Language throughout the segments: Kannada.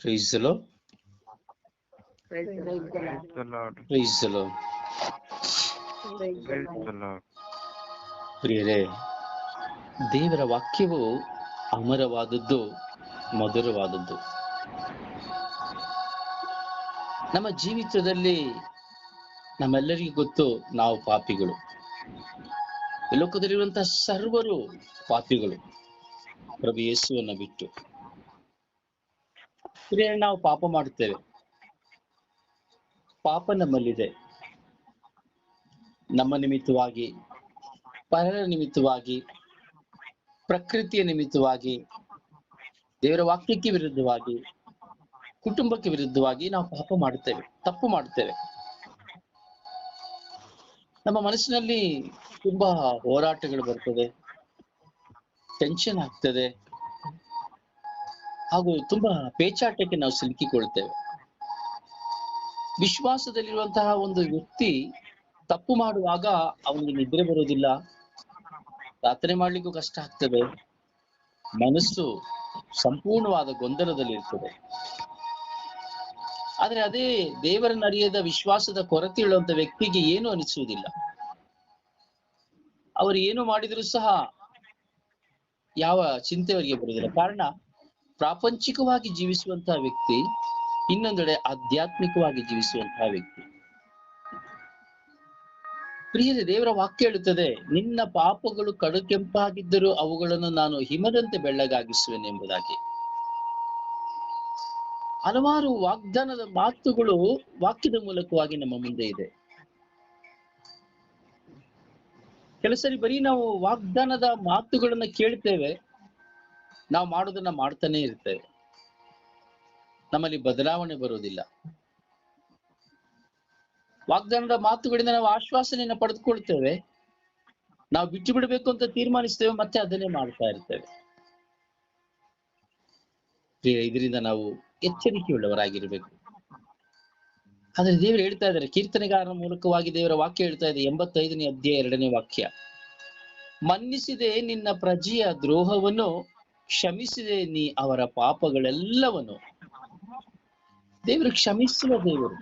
Praise the Lord. Praise the Lord. Praise the Lord. Praise the Lord. Praise the Praise Lord. the Lord. ಪ್ರಿಯರೇ ದೇವರ ವಾಕ್ಯವು ಅಮರವಾದದ್ದು ಮಧುರವಾದದ್ದು ನಮ್ಮ ಜೀವಿತದಲ್ಲಿ ನಮ್ಮೆಲ್ಲರಿಗೂ ಗೊತ್ತು ನಾವು ಪಾಪಿಗಳು ಲೋಕದಲ್ಲಿರುವಂತಹ ಸರ್ವರು ಪಾಪಿಗಳು ಪ್ರಭು ಯೇಸುವನ್ನ ಬಿಟ್ಟು ಪ್ರಿಯರೇ ನಾವು ಪಾಪ ಮಾಡುತ್ತೇವೆ. ಪಾಪ ನಮ್ಮಲ್ಲಿದೆ. ನಮ್ಮ ನಿಮಿತ್ತವಾಗಿ, ಪರರ ನಿಮಿತ್ತವಾಗಿ, ಪ್ರಕೃತಿಯ ನಿಮಿತ್ತವಾಗಿ, ದೇವರ ವಾಕ್ಯಕ್ಕೆ ವಿರುದ್ಧವಾಗಿ, ಕುಟುಂಬಕ್ಕೆ ವಿರುದ್ಧವಾಗಿ ನಾವು ಪಾಪ ಮಾಡುತ್ತೇವೆ, ತಪ್ಪು ಮಾಡುತ್ತೇವೆ. ನಮ್ಮ ಮನಸ್ಸಿನಲ್ಲಿ ತುಂಬಾ ಹೋರಾಟಗಳು ಬರ್ತದೆ. ಟೆನ್ಷನ್ ಆಗ್ತದೆ. ಹಾಗೂ ತುಂಬಾ ಪೇಚಾಟಕ್ಕೆ ನಾವು ಸಿಲುಕಿಕೊಳ್ತೇವೆ ವಿಶ್ವಾಸದಲ್ಲಿರುವಂತಹ ಒಂದು ವ್ಯಕ್ತಿ ತಪ್ಪು ಮಾಡುವಾಗ ಅವನಿಗೆ ನಿದ್ರೆ ಬರೋದಿಲ್ಲ ಪ್ರಾರ್ಥನೆ ಮಾಡ್ಲಿಕ್ಕೂ ಕಷ್ಟ ಆಗ್ತದೆ. ಮನಸ್ಸು ಸಂಪೂರ್ಣವಾದ ಗೊಂದಲದಲ್ಲಿ ಇರ್ತದೆ ಆದ್ರೆ ಅದೇ ದೇವರನ್ನ ಅರಿಯದ ವಿಶ್ವಾಸದ ಕೊರತೆ ಇರುವಂತ ವ್ಯಕ್ತಿಗೆ ಏನು ಅನಿಸುವುದಿಲ್ಲ. ಅವರು ಏನು ಮಾಡಿದ್ರು ಸಹ ಯಾವ ಚಿಂತೆ ಅವರಿಗೆ ಬರುವುದಿಲ್ಲ. ಕಾರಣ ಪ್ರಾಪಂಚಿಕವಾಗಿ ಜೀವಿಸುವಂತಹ ವ್ಯಕ್ತಿ, ಇನ್ನೊಂದೆಡೆ ಆಧ್ಯಾತ್ಮಿಕವಾಗಿ ಜೀವಿಸುವಂತಹ ವ್ಯಕ್ತಿ. ಪ್ರಿಯರೇ, ದೇವರ ವಾಕ್ಯ ಹೇಳುತ್ತದೆ, ನಿನ್ನ ಪಾಪಗಳು ಕಡು ಕೆಂಪಾಗಿದ್ದರೂ ಅವುಗಳನ್ನು ನಾನು ಹಿಮದಂತೆ ಬೆಳ್ಳಗಾಗಿಸುವೆನು ಎಂಬುದಾಗಿ. ಹಲವಾರು ವಾಗ್ದಾನದ ಮಾತುಗಳು ವಾಕ್ಯದ ಮೂಲಕವಾಗಿ ನಮ್ಮ ಮುಂದೆ ಇದೆ. ಕೆಲಸರಿ ಸರಿ ಬರೀ ನಾವು ವಾಗ್ದಾನದ ಮಾತುಗಳನ್ನ ಕೇಳ್ತೇವೆ ನಾವು ಮಾಡೋದನ್ನ ಮಾಡ್ತಾನೆ ಇರ್ತೇವೆ. ನಮ್ಮಲ್ಲಿ ಬದಲಾವಣೆ ಬರುವುದಿಲ್ಲ. ವಾಗ್ದಾನದ ಮಾತುಗಳಿಂದ ನಾವು ಆಶ್ವಾಸನೆಯನ್ನ ಪಡೆದುಕೊಳ್ತೇವೆ. ನಾವು ಬಿಟ್ಟು ಬಿಡಬೇಕು ಅಂತ ತೀರ್ಮಾನಿಸ್ತೇವೆ, ಮತ್ತೆ ಅದನ್ನೇ ಮಾಡ್ತಾ ಇರ್ತೇವೆ. ಇದರಿಂದ ನಾವು ಎಚ್ಚರಿಕೆಯುಳ್ಳವರಾಗಿರ್ಬೇಕು. ಆದ್ರೆ ದೇವರು ಹೇಳ್ತಾ ಇದ್ದಾರೆ, ಕೀರ್ತನೆಗಾರನ ಮೂಲಕವಾಗಿ ದೇವರ ವಾಕ್ಯ ಹೇಳ್ತಾ ಇದೆ, ಎಂಬತ್ತೈದನೇ ಅಧ್ಯಾಯ ಎರಡನೇ ವಾಕ್ಯ. ಮನ್ನಿಸಿದೆ ನಿನ್ನ ಪ್ರಜೆಯ ದ್ರೋಹವನ್ನು ಕ್ಷಮಿಸಿದೆ ನೀ ಅವರ ಪಾಪಗಳೆಲ್ಲವನ್ನು. ದೇವರು ಕ್ಷಮಿಸುವ ದೇವರು.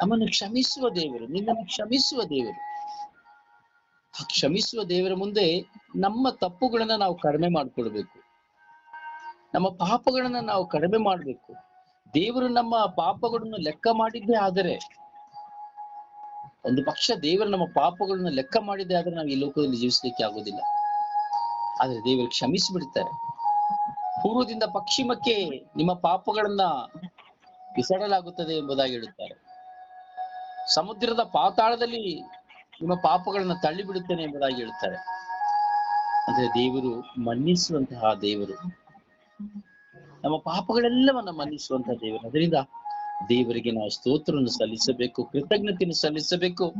ನಮ್ಮನ್ನು ಕ್ಷಮಿಸುವ ದೇವರು, ನಿನ್ನನ್ನು ಕ್ಷಮಿಸುವ ದೇವರು. ಕ್ಷಮಿಸುವ ದೇವರ ಮುಂದೆ ನಮ್ಮ ತಪ್ಪುಗಳನ್ನ ನಾವು ಕಡಿಮೆ ಮಾಡ್ಕೊಳ್ಬೇಕು. ನಮ್ಮ ಪಾಪಗಳನ್ನ ನಾವು ಕಡಿಮೆ ಮಾಡ್ಬೇಕು. ದೇವರು ನಮ್ಮ ಪಾಪಗಳನ್ನು ಲೆಕ್ಕ ಮಾಡಿದ್ದೇ ಆದರೆ, ಒಂದು ಪಕ್ಷ ದೇವರು ನಮ್ಮ ಪಾಪಗಳನ್ನು ಲೆಕ್ಕ ಮಾಡಿದ್ದೇ ಆದರೆ ನಾವು ಈ ಲೋಕದಲ್ಲಿ ಜೀವಿಸಲಿಕ್ಕೆ ಆಗೋದಿಲ್ಲ ಆದ್ರೆ ದೇವರು ಕ್ಷಮಿಸಿ ಬಿಡ್ತಾರೆ ಪೂರ್ವದಿಂದ ಪಶ್ಚಿಮಕ್ಕೆ ನಿಮ್ಮ ಪಾಪಗಳನ್ನ ಬಿಸಾಡಲಾಗುತ್ತದೆ ಎಂಬುದಾಗಿ ಹೇಳುತ್ತಾರೆ. ಸಮುದ್ರದ ಪಾತಾಳದಲ್ಲಿ ನಿಮ್ಮ ಪಾಪಗಳನ್ನ ತಳ್ಳಿ ಬಿಡುತ್ತೇನೆ ಎಂಬುದಾಗಿ ಹೇಳುತ್ತಾರೆ. ಅಂದ್ರೆ ದೇವರು ಮನ್ನಿಸುವಂತಹ ದೇವರು. ನಮ್ಮ ಪಾಪಗಳೆಲ್ಲವನ್ನ ಮನ್ನಿಸುವಂತಹ ದೇವರು. ಅದರಿಂದ ದೇವರಿಗೆ ನಾವು ಸ್ತೋತ್ರವನ್ನು ಸಲ್ಲಿಸಬೇಕು, ಕೃತಜ್ಞತೆಯನ್ನು ಸಲ್ಲಿಸಬೇಕು.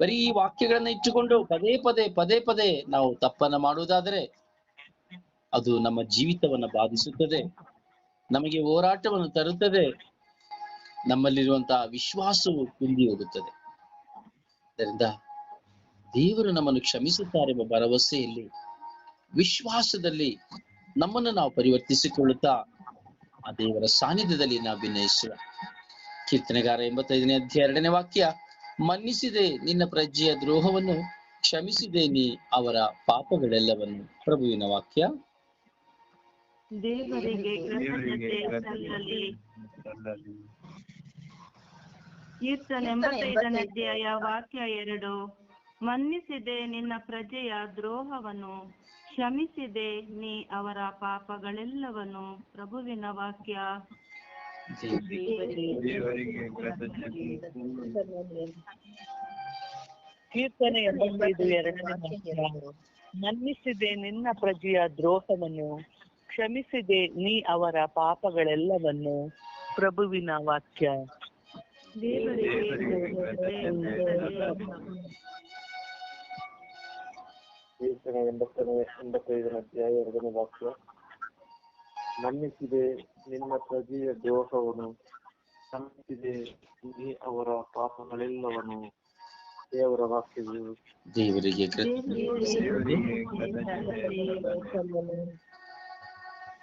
ಬರೀ ಈ ವಾಕ್ಯಗಳನ್ನ ಇಟ್ಟುಕೊಂಡು ಪದೇ ಪದೇ ಪದೇ ಪದೇ ನಾವು ತಪ್ಪನ್ನ ಮಾಡುವುದಾದರೆ ಅದು ನಮ್ಮ ಜೀವಿತವನ್ನ ಬಾಧಿಸುತ್ತದೆ. ನಮಗೆ ಹೋರಾಟವನ್ನು ತರುತ್ತದೆ. ನಮ್ಮಲ್ಲಿರುವಂತಹ ವಿಶ್ವಾಸವು ಕುಂದಿ ಹೋಗುತ್ತದೆ. ಅದರಿಂದ ದೇವರು ನಮ್ಮನ್ನು ಕ್ಷಮಿಸುತ್ತಾರೆ ಎಂಬ ಭರವಸೆಯಲ್ಲಿ, ವಿಶ್ವಾಸದಲ್ಲಿ ನಮ್ಮನ್ನು ನಾವು ಪರಿವರ್ತಿಸಿಕೊಳ್ಳುತ್ತಾ ಆ ದೇವರ ಸಾನ್ನಿಧ್ಯದಲ್ಲಿ ನಾವು ಭಿನ್ನಯಿಸುವ ಕೀರ್ತನೆಗಾರ ಎಂಬತ್ತೈದನೇ ಅಧ್ಯಾಯ ಎರಡನೇ ವಾಕ್ಯ ಮನ್ನಿಸಿದೆ ನಿನ್ನ ಪ್ರಜೆಯ ದ್ರೋಹವನ್ನು ಕ್ಷಮಿಸಿದೆ ನೀ ಅವರ ಪಾಪಗಳೆಲ್ಲವನ್ನು. ಪ್ರಭುವಿನ ವಾಕ್ಯ. ಕೀರ್ತನೆ ಎಂಬತ್ತೈದನೇ ಅಧ್ಯಾಯ ವಾಕ್ಯ ಎರಡು. ಮನ್ನಿಸಿದೆ ನಿನ್ನ ಪ್ರಜೆಯ ದ್ರೋಹವನ್ನು, ಕ್ಷಮಿಸಿದೆ ನೀ ಅವರ ಪಾಪಗಳೆಲ್ಲವನ್ನು. ಪ್ರಭುವಿನ ವಾಕ್ಯ. ಕೀರ್ತನೆ ಎಂಬತ್ತೈದು ಎರಡನೇ ಮನ್ನಿಸಿದೆ ನಿನ್ನ ಪ್ರಜೆಯ ದ್ರೋಹವನ್ನು ಕ್ಷಮಿಸಿದೆ ನೀ ಅವರ ಪಾಪಗಳೆಲ್ಲವನ್ನು ಪ್ರಭುವಿನ ವಾಕ್ಯ. ಕೀರ್ತನೆ ಎಂಬತ್ತನೇ ಎಂಬತ್ತೈದನೇ ಅಧ್ಯಾಯ ಎರಡನೇ ವಾಕ್ಯ. ಮನ್ನಿಸಿದೆ ನಿನ್ನ ಪ್ರಜೆಯ ದ್ರೋಹವನ್ನು ಕ್ಷಮಿಸಿದೆ ನೀ ಅವರ ಪಾಪಗಳೆಲ್ಲವನು. ದೇವರ ವಾಕ್ಯವು ದೇವರಿಗೆ.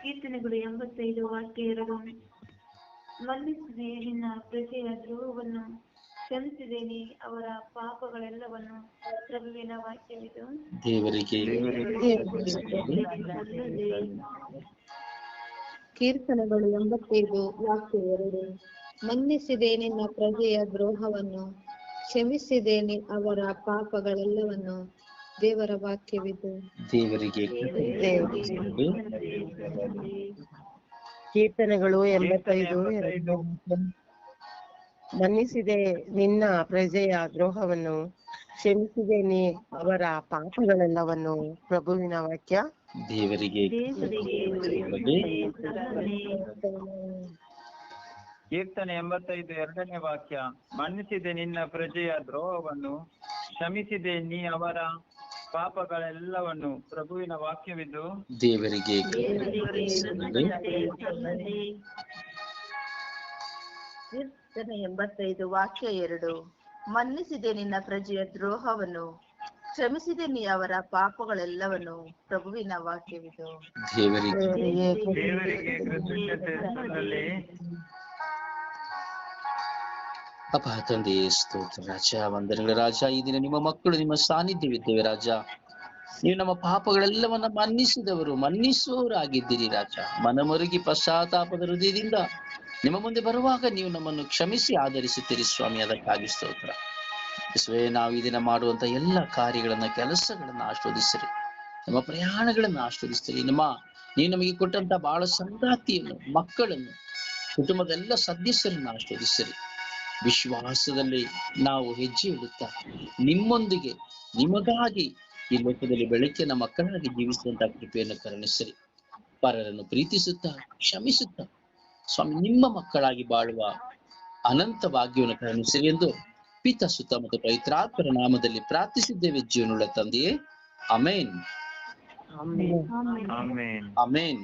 ಕೀರ್ತನೆಗಳು ಎಂಬತ್ತೈದು ವಾಕ್ಯ ಎರಡು. ಮನ್ನಿಸಿದೆ ನಿನ್ನ ಪ್ರಜೆಯ ದ್ರೋಹವನ್ನು ಕ್ಷಮಿಸಿದೇನೆ ಅವರ ಪಾಪಗಳೆಲ್ಲವನ್ನು. ಪ್ರಭುವಿನ ವಾಕ್ಯವಿದು. ದೇವರಿಗೆ ಕೀರ್ತನೆಗಳು ಎಂಬತ್ತೈದು ವಾಕ್ಯ ಎರಡು. ಮನ್ನಿಸಿದೆ ನಿನ್ನ ಪ್ರಜೆಯ ದ್ರೋಹವನ್ನು ಕ್ಷಮಿಸಿದೇನೆ ಅವರ ಪಾಪಗಳೆಲ್ಲವನ್ನು. ದೇವರ ವಾಕ್ಯವಿದು. ದೇವರಿಗೆ ಕೀರ್ತನೆಗಳು ಎಂಬತ್ತೈದು ಎರಡು. ಮನ್ನಿಸಿದೆ ನಿನ್ನ ಪ್ರಜೆಯ ದ್ರೋಹವನ್ನು ಕ್ಷಮಿಸಿದೆ ನೀ ಅವರ ಪಾಪಗಳೆಲ್ಲವನ್ನು. ಪ್ರಭುವಿನ ವಾಕ್ಯ ದೇವರಿಗೆ ಕೀರ್ತನೆ ಎಂಬತ್ತೈದು ಎರಡನೇ ವಾಕ್ಯ ಮನ್ನಿಸಿದೆ ನಿನ್ನ ಪ್ರಜೆಯ ದ್ರೋಹವನ್ನು ಕ್ಷಮಿಸಿದೆ ನೀ ಅವರ ಪಾಪಗಳೆಲ್ಲವನ್ನು. ಪ್ರಭುವಿನ ವಾಕ್ಯವಿದ್ದು ದೇವರಿಗೆ ಕೀರ್ತನೆ ಎಂಬತ್ತೈದು ವಾಕ್ಯ ಎರಡು ಮನ್ನಿಸಿದೆ ನಿನ್ನ ಪ್ರಜೆಯ ದ್ರೋಹವನ್ನು ಕ್ಷಮಿಸಿದೆ ನೀ ಅವರ ಪಾಪಗಳೆಲ್ಲವನ್ನು ಪ್ರಭುವಿನ ವಾಕ್ಯವಿದು ಅಪ್ಪ ತಂದೆಯೇ ಸ್ತೋತ್ರ ರಾಜ ವಂದನೆಗಳ ರಾಜ ಈ ದಿನ ನಿಮ್ಮ ಮಕ್ಕಳು ನಿಮ್ಮ ಸಾನ್ನಿಧ್ಯವಿದ್ದೇವೆ ರಾಜ ನೀವು ನಮ್ಮ ಪಾಪಗಳೆಲ್ಲವನ್ನ ಮನ್ನಿಸಿದವರು ಮನ್ನಿಸುವವರಾಗಿದ್ದೀರಿ ರಾಜ ಮನಮರುಗಿ ಪಶ್ಚಾತ್ತಾಪದ ಹೃದಯದಿಂದ ನಿಮ್ಮ ಮುಂದೆ ಬರುವಾಗ ನೀವು ನಮ್ಮನ್ನು ಕ್ಷಮಿಸಿ ಆಧರಿಸುತ್ತೀರಿ ಸ್ವಾಮಿ ಅದಕ್ಕಾಗಿ ಸ್ತೋತ್ರ ಯೇಸುವೇ, ನಾವು ಈ ದಿನ ಮಾಡುವಂತ ಎಲ್ಲ ಕಾರ್ಯಗಳನ್ನ, ಕೆಲಸಗಳನ್ನ ಆಸ್ವಾದಿಸಿರಿ ನಮ್ಮ ಪ್ರಯಾಣಗಳನ್ನ ಆಸ್ವಾದಿಸ್ತೀರಿ ನಮ್ಮ ನೀ ನಮಗೆ ಕೊಟ್ಟಂತ ಬಹಳ ಸಂಗಾತಿಯನ್ನು, ಮಕ್ಕಳನ್ನು ಕುಟುಂಬದ ಎಲ್ಲ ಸದಸ್ಯರನ್ನ ಆಸ್ವಾದಿಸಿರಿ ವಿಶ್ವಾಸದಲ್ಲಿ ನಾವು ಹೆಜ್ಜೆ ಇಡುತ್ತಾ, ನಿಮ್ಮೊಂದಿಗೆ, ನಿಮಗಾಗಿ ಈ ಲೋಕದಲ್ಲಿ ಬೆಳಕಿನ ಮಕ್ಕಳಾಗಿ ಜೀವಿಸುವಂತಹ ಕೃಪೆಯನ್ನು ಕರುಣಿಸಿರಿ ಪರರನ್ನು ಪ್ರೀತಿಸುತ್ತಾ, ಕ್ಷಮಿಸುತ್ತಾ, ಸ್ವಾಮಿ, ನಿಮ್ಮ ಮಕ್ಕಳಾಗಿ ಬಾಳುವ ಅನಂತ ಭಾಗ್ಯವನ್ನು ಕರುಣಿಸಿರಿ ಎಂದು ಪಿತ ಸುತ್ತ ಮತ್ತು ಪವಿತ್ರಾತ್ಮರ ನಾಮದಲ್ಲಿ ಪ್ರಾರ್ಥಿಸಿದ್ದೇವೆ ಜೀವನುಳ್ಳ ತಂದೆಯೇ. ಅಮೇನ್ ಆಮೇನ್. ಅಮೇನ್